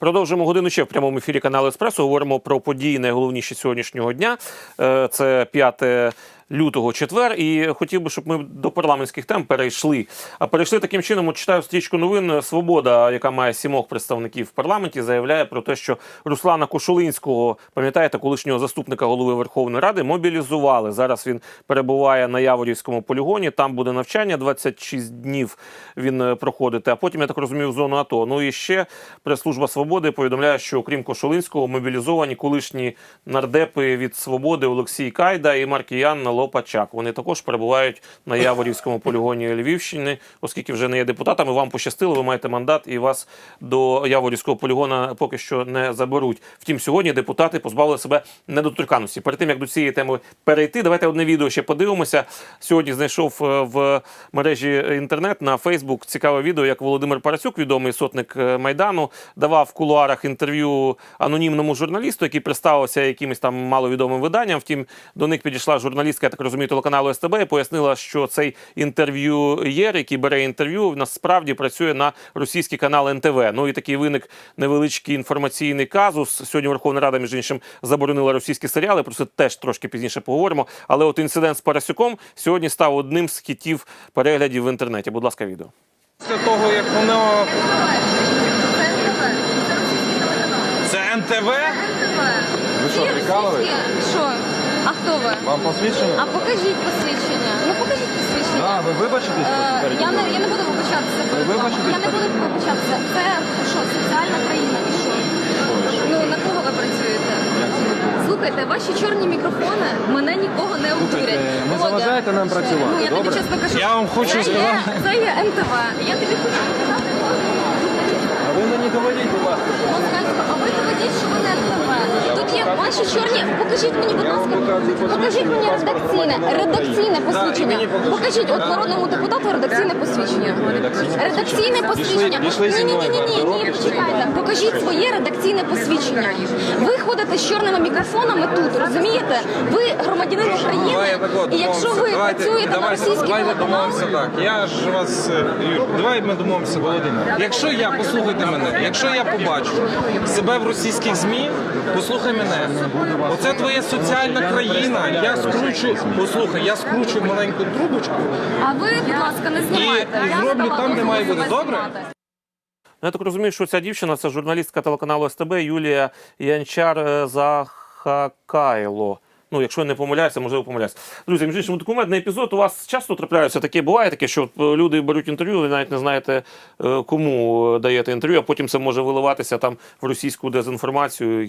Продовжуємо годину ще в прямому ефірі каналу Еспресо. Говоримо про події найголовніші сьогоднішнього дня. Е, Це 5 лютого четвер. І хотів би, щоб ми до парламентських тем перейшли. А перейшли таким чином. От читаю стрічку новин. Свобода, яка має сімох представників в парламенті, заявляє про те, що Руслана Кошулинського, пам'ятаєте, колишнього заступника голови Верховної Ради, мобілізували. Зараз він перебуває на Яворівському полігоні. Там буде навчання 26 днів. Він е, проходити. А потім я так розумію, зону АТО. Ну і ще прес-служба свободи повідомляє, що окрім Кошулинського мобілізовані колишні нардепи від свободи Олексій Кайда і Маркіян Лопачак. Вони також перебувають на Яворівському полігоні Львівщини, оскільки вже не є депутатами. Вам пощастило, ви маєте мандат, і вас до Яворівського полігона поки що не заберуть. Втім, сьогодні депутати позбавили себе недоторканності. Перед тим як до цієї теми перейти, давайте одне відео ще подивимося. Сьогодні знайшов е, в мережі інтернет на Фейсбук цікаве відео, як Володимир Парасюк, відомий сотник е, майдану, давав в кулуарах інтерв'ю анонімному журналісту, який представився якимось там маловідомим виданням. Втім, до них підійшла журналістка, так розумію, телеканалу СТБ і пояснила, що цей інтерв'юєр, який бере інтерв'ю, насправді працює на російський канал НТВ. Ну і такий виник невеличкий інформаційний казус. Сьогодні Верховна Рада, між іншим, заборонила російські серіали. Про це теж трошки пізніше поговоримо. Але от інцидент з Парасюком сьогодні став одним з хітів переглядів в інтернеті. Будь ласка, відео. Після того, як воно. Це НТВ? Ви що, прикалуєте? Що? А хто ви? Вам посвідчено? А покажіть посвідчення. Ну покажіть посвідчення. А, ви вибачитесь Е, я, не, я не буду вибачатися перед вами. вибачитесь Я не буду вибачатися. Це що, соціальна країна і що? Ну на кого ви працюєте? Як це було? Слухайте, ваші чорні мікрофони мене нікого не обдурять. Слухайте, не Володя, заважайте нам працювати, Ну я тобі добре? чесно кажу. Я вам хочу це є, сказати- це є НТВ. Я тобі хочу сказати. А ви мені доведіть, будь ласка. що- а ви не НТВ. Тут є ваші чорні. Покажіть мені, будь ласка, покажіть мені редакційне, редакційне посвідчення. Покажіть. От народному депутату редакційне посвідчення. Редакційне посвідчення. Ні, ні, ні, ні, ні, ні, почекайте. Покажіть своє редакційне посвідчення. Ви ходите з чорними мікрофонами тут, розумієте? Ви громадянин України, і якщо ви працюєте на російський домовимося так. Я ж вас, е, Юр, давай ми домовимося, Володимир. Якщо я, послухайте мене, якщо я побачу себе в російських ЗМІ, послухай мене. Оце твоя соціальна країна. Я скручу, послухай, я скручу маленьку трубочку. а ви, будь ласка, не знімайте. І- Я зроблю там, де має бути. Добре? знімати. Ну, Я так розумію, що ця дівчина це журналістка телеканалу СТБ Юлія Янчар е, Захакайло. Ну, якщо я не помиляюся, можливо, помиляюся. Друзі, між іншим, документний епізод у вас часто трапляються таке. Буває таке, що е, люди беруть інтерв'ю, ви навіть не знаєте, е, кому даєте інтерв'ю, а потім це може виливатися там в російську дезінформацію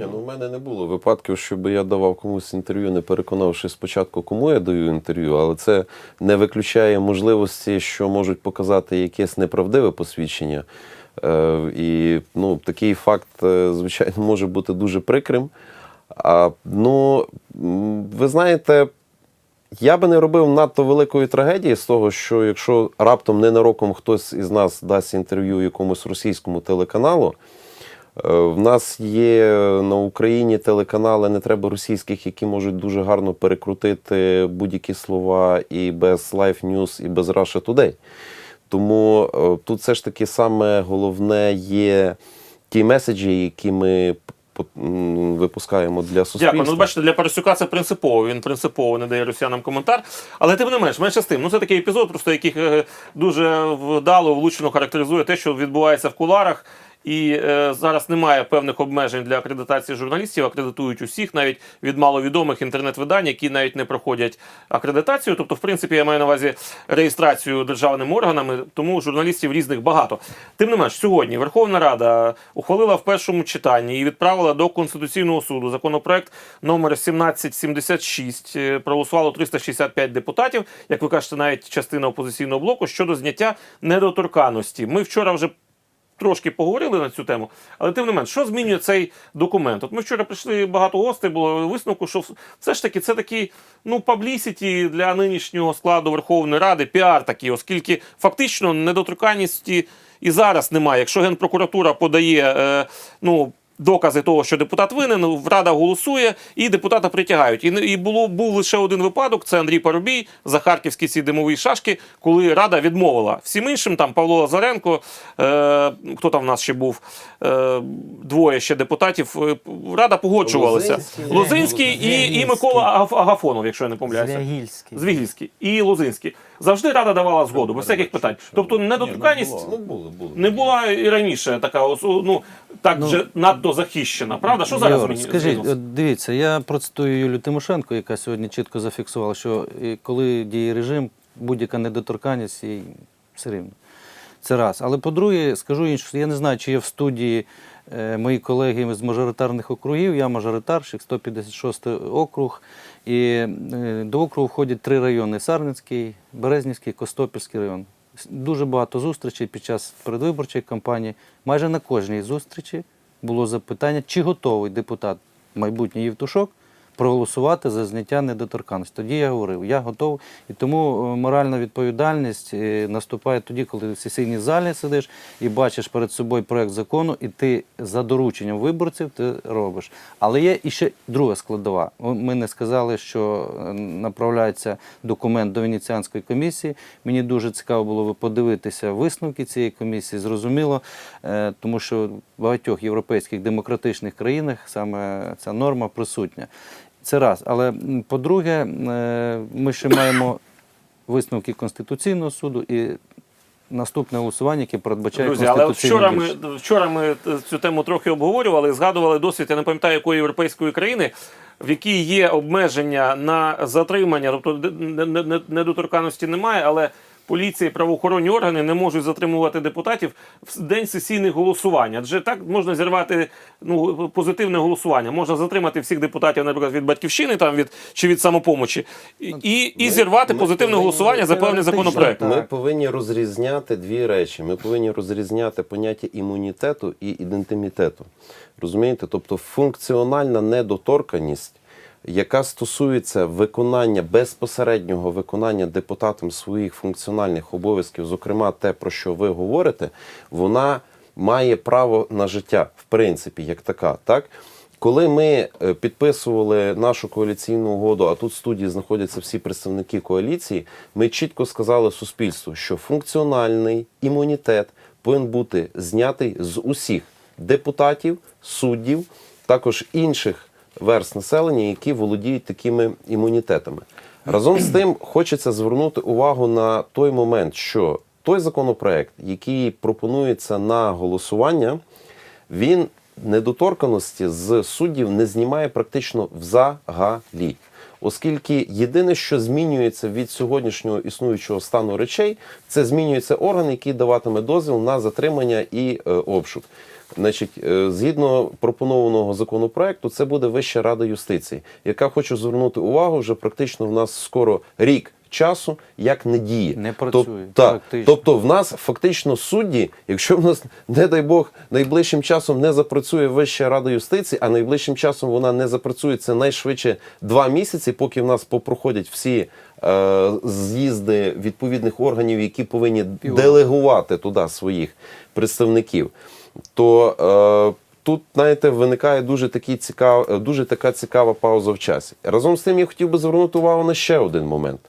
Ні, ну, в мене не було випадків, щоб я давав комусь інтерв'ю, не переконавши спочатку, кому я даю інтерв'ю, але це не виключає можливості, що можуть показати якесь неправдиве посвідчення. Е, і ну, такий факт, е, звичайно, може бути дуже прикрим. А, ну, ви знаєте, я би не робив надто великої трагедії з того, що якщо раптом ненароком хтось із нас дасть інтерв'ю якомусь російському телеканалу, Е, В нас є на Україні телеканали, не треба російських, які можуть дуже гарно перекрутити будь-які слова і без Live News, і без Russia Today. Тому е, тут все ж таки саме головне є ті меседжі, які ми випускаємо для суспільства. Дякую. Ну, бачите, для Парасюка це принципово. Він принципово не дає росіянам коментар. Але тим не менш, менше з тим. Ну це такий епізод, просто який е, дуже вдало, влучно характеризує те, що відбувається в куларах. І е, зараз немає певних обмежень для акредитації журналістів. Акредитують усіх, навіть від маловідомих інтернет-видань, які навіть не проходять акредитацію. Тобто, в принципі, я маю на увазі реєстрацію державними органами, тому журналістів різних багато. Тим не менш, сьогодні Верховна Рада ухвалила в першому читанні і відправила до Конституційного суду законопроект номер 1776. Е, Проголосувало 365 депутатів. Як ви кажете, навіть частина опозиційного блоку щодо зняття недоторканності. Ми вчора вже трошки поговорили на цю тему, але тим не менш, що змінює цей документ? От ми вчора прийшли багато гостей, було висновку, що все ж таки це такий ну паблісіті для нинішнього складу Верховної Ради, піар такий, оскільки фактично недоторканності і зараз немає. Якщо Генпрокуратура подає е, ну. Докази того, що депутат винен, Рада голосує і депутата притягають. І, не- і було був лише один випадок: це Андрій Парубій за харківські ці димові шашки, коли Рада відмовила всім іншим, там Павло Лазаренко, е, хто там в нас ще був, е, двоє ще депутатів. е, Рада погоджувалася. Лозинський. Лозинський і, і Микола Агаф- Агафонов, якщо я не помиляюся. Звягільський. Звігільський і Лозинський. Завжди рада давала згоду, без всяких питань. Тобто недоторканність Ну, було, було. не була і раніше така ну так вже надто захищена. Правда? Що зараз мені скажіть, дивіться, я процитую Юлію Тимошенко, яка сьогодні чітко зафіксувала, що коли діє режим, будь-яка недоторканність і все рівно. Це раз. Але по-друге, скажу інше, я не знаю, чи є в студії е, мої колеги з мажоритарних округів, я мажоритарщик, 156 округ. І е, до округу входять три райони: Сарницький, Березнівський, Костопільський район. Дуже багато зустрічей під час передвиборчої кампанії. Майже на кожній зустрічі було запитання, чи готовий депутат майбутній Євтушок проголосувати за зняття недоторканності. Тоді я говорив, я готовий. І тому е, моральна відповідальність е, наступає тоді, коли ти в сесійній залі сидиш і бачиш перед собою проект закону, і ти за дорученням виборців ти робиш. Але є і ще друга складова. Ми не сказали, що е, направляється документ до Венеціанської комісії. Мені дуже цікаво було подивитися висновки цієї комісії. Зрозуміло, тому що в багатьох європейських демократичних країнах саме ця норма присутня. Це раз. Але по-друге, е, ми ще маємо висновки Конституційного суду і наступне голосування, яке передбачає Друзі, але вчора ми, вчора ми е, цю тему трохи обговорювали, згадували досвід, я не пам'ятаю, якої європейської країни, в якій є обмеження на затримання, тобто д- не- не- не- недоторканності немає, але поліція і правоохоронні органи не можуть затримувати депутатів в день сесійних голосувань. Адже так можна зірвати ну, позитивне голосування. Можна затримати всіх депутатів, наприклад, від батьківщини там, від, чи від самопомочі, і, і, і зірвати ми позитивне повинні голосування за певний законопроект. Ми повинні розрізняти дві речі. Ми повинні розрізняти поняття імунітету і ідентимітету. Розумієте? Тобто функціональна недоторканість, яка стосується виконання безпосереднього виконання депутатом своїх функціональних обов'язків, зокрема те, про що ви говорите, вона має право на життя, в принципі, як така, так? Коли ми е, підписували нашу коаліційну угоду, а тут в студії знаходяться всі представники коаліції, ми чітко сказали суспільству, що функціональний імунітет повинен бути знятий з усіх депутатів, суддів, також інших верст населення, які володіють такими імунітетами. Разом з тим, хочеться звернути увагу на той момент, що той законопроект, який пропонується на голосування, він недоторканості з суддів не знімає практично взагалі. Оскільки єдине, що змінюється від сьогоднішнього існуючого стану речей, це змінюється орган, який даватиме дозвіл на затримання і е, обшук. Значить, е, згідно пропонованого законопроекту, це буде Вища рада юстиції, яка хочу звернути увагу, вже практично в нас скоро рік часу, як не діє. Не працює, Тоб- фактично. Тобто в нас фактично судді, якщо в нас, не дай Бог, найближчим часом не запрацює Вища рада юстиції, а найближчим часом вона не запрацює це найшвидше два місяці, поки в нас попроходять всі е, з'їзди відповідних органів, які повинні делегувати туди своїх представників, то е, Тут, знаєте, виникає дуже, такий цікав, дуже така цікава пауза в часі. Разом з тим, я хотів би звернути увагу на ще один момент.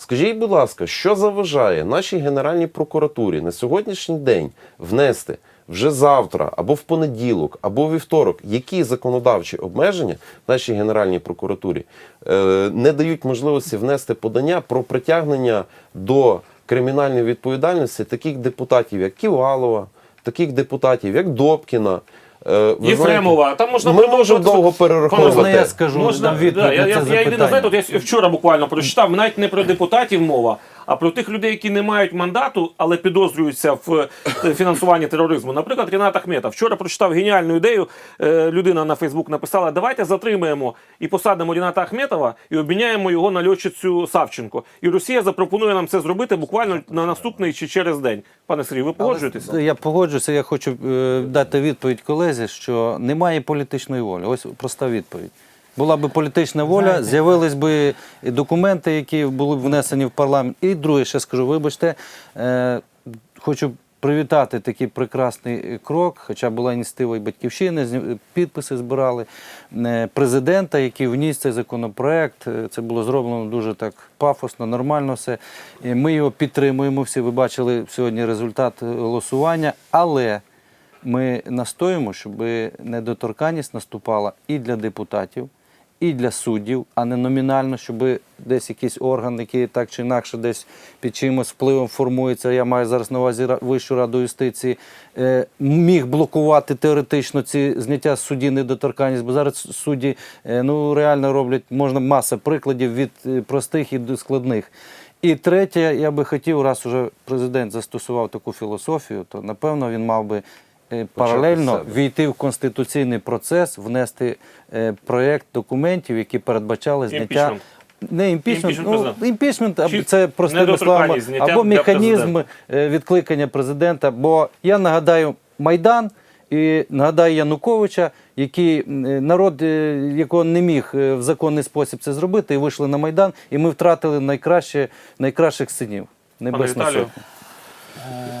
Скажіть, будь ласка, що заважає нашій Генеральній прокуратурі на сьогоднішній день внести вже завтра, або в понеділок, або в вівторок, які законодавчі обмеження нашій Генеральній прокуратурі е, не дають можливості внести подання про притягнення до кримінальної відповідальності таких депутатів, як Ківалова, таких депутатів, як Добкіна. Е, Єфремова, там можна ми можемо продовжувати. довго перераховувати. Можна я скажу Можна, там відповідь да, я, я, я єдине знаєте, от я вчора буквально прочитав, навіть не про депутатів мова, а про тих людей, які не мають мандату, але підозрюються в е, фінансуванні тероризму. Наприклад, Рінат Ахметов. Вчора прочитав геніальну ідею. е, Людина на Фейсбук написала: давайте затримаємо і посадимо Ріната Ахметова і обміняємо його на льотчицю Савченко. І Росія запропонує нам це зробити буквально на наступний чи через день. Пане Сергію, ви погоджуєтеся? Я погоджуюся. Я хочу е, дати відповідь колезі, що немає політичної волі. Ось проста відповідь. Була б політична воля, з'явились би документи, які були б внесені в парламент. І друге, ще скажу, вибачте, е, хочу привітати такий прекрасний е, крок, хоча була ініціатива і батьківщини, підписи збирали е, президента, який вніс цей законопроект. Е, Це було зроблено дуже так пафосно, нормально все. І Ми його підтримуємо. Всі ви бачили сьогодні результат е, голосування, але ми настоїмо, щоб недоторканність наступала і для депутатів, і для суддів, а не номінально, щоб десь якийсь орган, який так чи інакше десь під чимось впливом формується. Я маю зараз на увазі Вищу раду юстиції, е, міг блокувати теоретично ці зняття судді недоторканність, бо зараз судді е, ну реально роблять можна маса прикладів від е, простих і до складних. І третє, я би хотів, раз уже президент застосував таку філософію, то напевно він мав би паралельно війти в конституційний процес, внести е, проєкт документів, які передбачали зняття. Не імпічмент, Імпічмент ну, імпічмент, або Чи це простими словами, або механізм е, відкликання президента. Бо я нагадаю Майдан і нагадаю Януковича, який е, народ, е, якого не міг е, в законний спосіб це зробити, і вийшли на Майдан, і ми втратили найкраще, найкращих синів. Пане Небесну Віталію, сотню.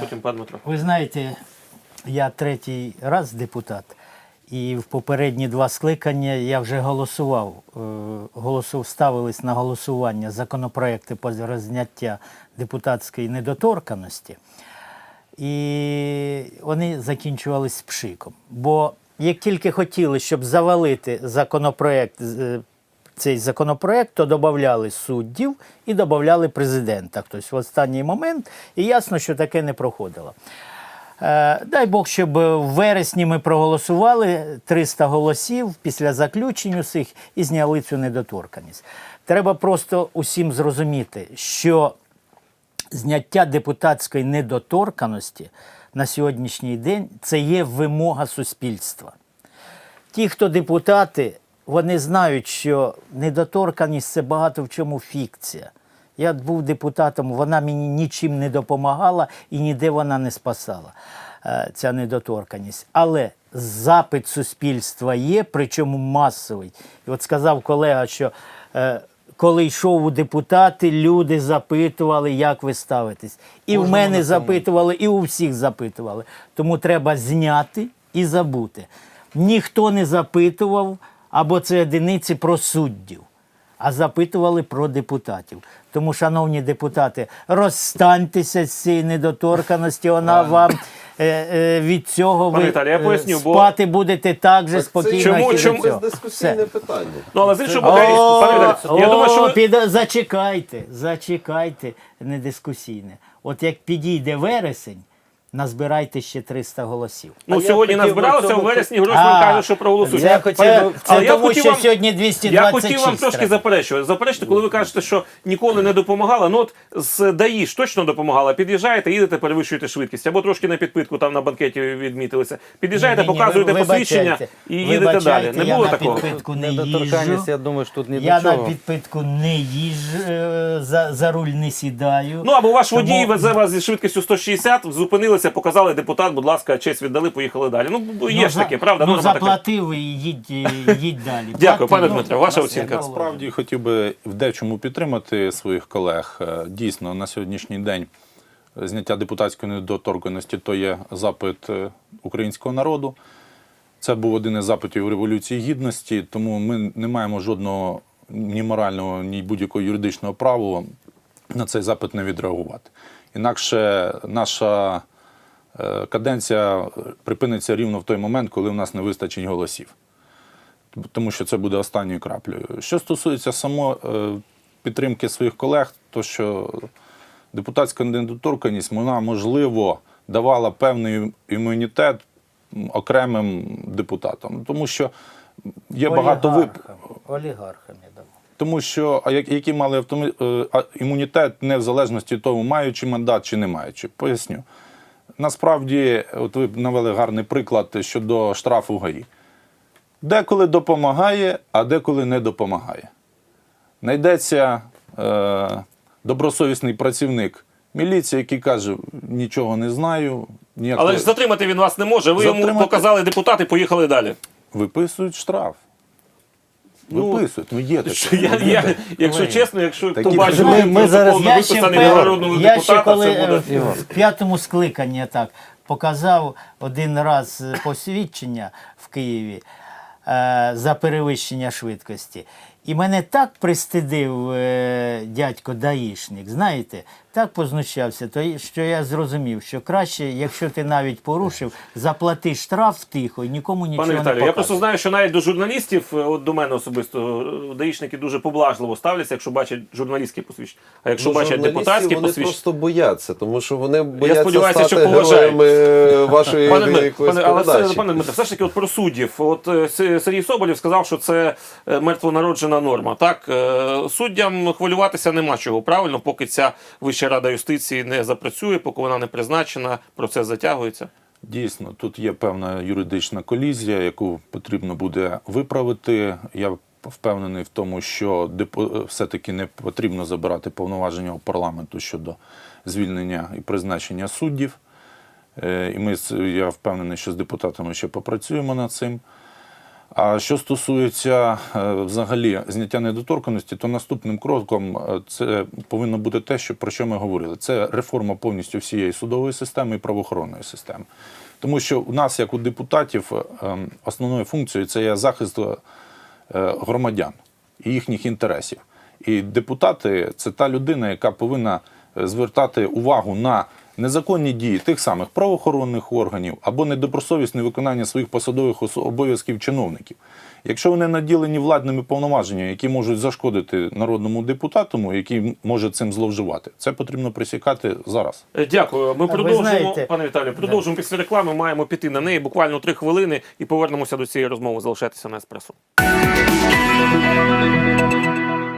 потім пан Дмитро. Ви знаєте, я третій раз депутат, і в попередні два скликання я вже голосував. е, Голосу ставились на голосування законопроекти по зняття депутатської недоторканості. І вони закінчувались пшиком. Бо як тільки хотіли, щоб завалити законопроект, е, цей законопроект, то додавали суддів і додавали президента. Тобто в останній момент, і ясно, що таке не проходило. Е, Дай Бог, щоб в вересні ми проголосували 300 голосів після заключень усіх і зняли цю недоторканність. Треба просто усім зрозуміти, що зняття депутатської недоторканості на сьогоднішній день це є вимога суспільства. Ті, хто депутати, вони знають, що недоторканість це багато в чому фікція. Я був депутатом, вона мені нічим не допомагала і ніде вона не спасала, е, ця недоторканість. Але запит суспільства є, причому масовий. І от сказав колега, що е, коли йшов у депутати, люди запитували, як ви ставитесь. І в мене запитували, і у всіх запитували. Тому треба зняти і забути. Ніхто не запитував, або це одиниці про суддів, а запитували про депутатів. Тому, шановні депутати, розстаньтеся з цієї недоторканості, вона вам е, е, від цього Пане ви Віталій, я е, поясню, бо- спати будете так же спокійно, чому- як і до чому- цього. Бездискусійне питання. Ну, але з іншого боку, пане Віталію, я думаю, що ви... під... зачекайте, зачекайте, не дискусійне. От як підійде вересень, назбирайте ще 300 голосів. Ну, А сьогодні назбиралося, у вересні Гройсман каже, що проголосують. Це, це, Віталію, це я тому, хотів що вам- сьогодні Я хотів вам трошки заперечувати. Заперечте, коли ви кажете, що ніколи не допомагала. Ну от з ДАІ ж точно допомагала. Під'їжджаєте, їдете, перевищуєте швидкість, або трошки на підпитку там на банкеті відмітилися. Під'їжджаєте, показуєте ви- посвідчення і їдете далі. Не я було на такого. підпитку не я думаю, що тут ні Я до на підпитку не їжджу, е, за, за руль не сідаю. Ну або ваш Тому- водій везе вас зі швидкістю 160, зупинилися, показали депутат, будь ласка, честь віддали, поїхали далі. Ну є ж таке, правда? Ну, заплатив і їдь, їдь далі. Дякую, пане Платив. Дмитро. Ваша Ну, оцінка. ну, Насправді хотів би в дечому підтримати своїх колег. Е, Дійсно, на сьогоднішній день зняття депутатської недоторканності то є запит е, українського народу. Це був один із запитів Революції Гідності, тому ми не маємо жодного ні морального, ні будь-якого юридичного права на цей запит не відреагувати. Інакше наша каденція припиниться рівно в той момент, коли в нас не вистачить голосів тому що це буде останньою краплею. Що стосується само е, підтримки своїх колег, то що депутатська недоторканність, вона можливо давала певний імунітет окремим депутатам, тому що є багато вип... Олігархам. Олігархам я думаю. Тому що а які мали автомі... е, імунітет не в залежності від того, маючи мандат чи не маючи. Поясню. Насправді, от ви навели гарний приклад щодо штрафу ГАІ. Деколи допомагає, а деколи не допомагає. Найдеться е, добросовісний працівник міліції, який каже, нічого не знаю, ніякого... Але ж затримати він вас не може. Ви йому показали депутати, поїхали далі. виписують штраф. Ну, Виписують, ну є таке. Що я, я, якщо чесно, якщо хто Такі бачив, ми- ми, зараз- Я ще, виписаний народного я ще депутата, коли це буде. е, в п'ятому скликанні так показав один раз е, посвідчення в Києві е, за перевищення швидкості. І мене так пристидив е, дядько Даїшник, знаєте, так познущався, то що я зрозумів, що краще, якщо ти навіть порушив, заплати штраф тихо і нікому нічого Пане не Віталію, я просто знаю, що навіть до журналістів, е, от до мене особисто, е, даїшники дуже поблажливо ставляться, якщо бачать журналістські посвідчення. А якщо Ну, бачать депутатські вони посвідчення. просто бояться, тому що вони бояться сподіваюся, стати що поважають. героями е, вашої Пане, якоїсь пане, але це, пане Дмитре, все ж таки от про суддів. От Сергій Соболєв сказав, що це мертвонароджена норма. Так, суддям хвилюватися нема чого, правильно, поки ця Вища рада юстиції не запрацює, поки вона не призначена, процес затягується. Дійсно, тут є певна юридична колізія, яку потрібно буде виправити. Я впевнений в тому, що все-таки не потрібно забирати повноваження у парламенту щодо звільнення і призначення суддів. Е, І ми я впевнений, що з депутатами ще попрацюємо над цим. А що стосується е, взагалі зняття недоторканості, то наступним кроком е, це повинно бути те, що про що ми говорили. Це реформа повністю всієї судової системи і правоохоронної системи. Тому що у нас, як у депутатів, е, основною функцією це є захист громадян і їхніх інтересів. І депутати це та людина, яка повинна звертати увагу на незаконні дії тих самих правоохоронних органів або недобросовісне виконання своїх посадових ос- обов'язків чиновників. Якщо вони наділені владними повноваженнями, які можуть зашкодити народному депутату, який може цим зловживати, це потрібно присікати зараз. Е, Дякую. Ми продовжимо, знаєте- пане Віталію, продовжимо після реклами. Маємо піти на неї буквально три хвилини і повернемося до цієї розмови. Залишайтеся на еспресо.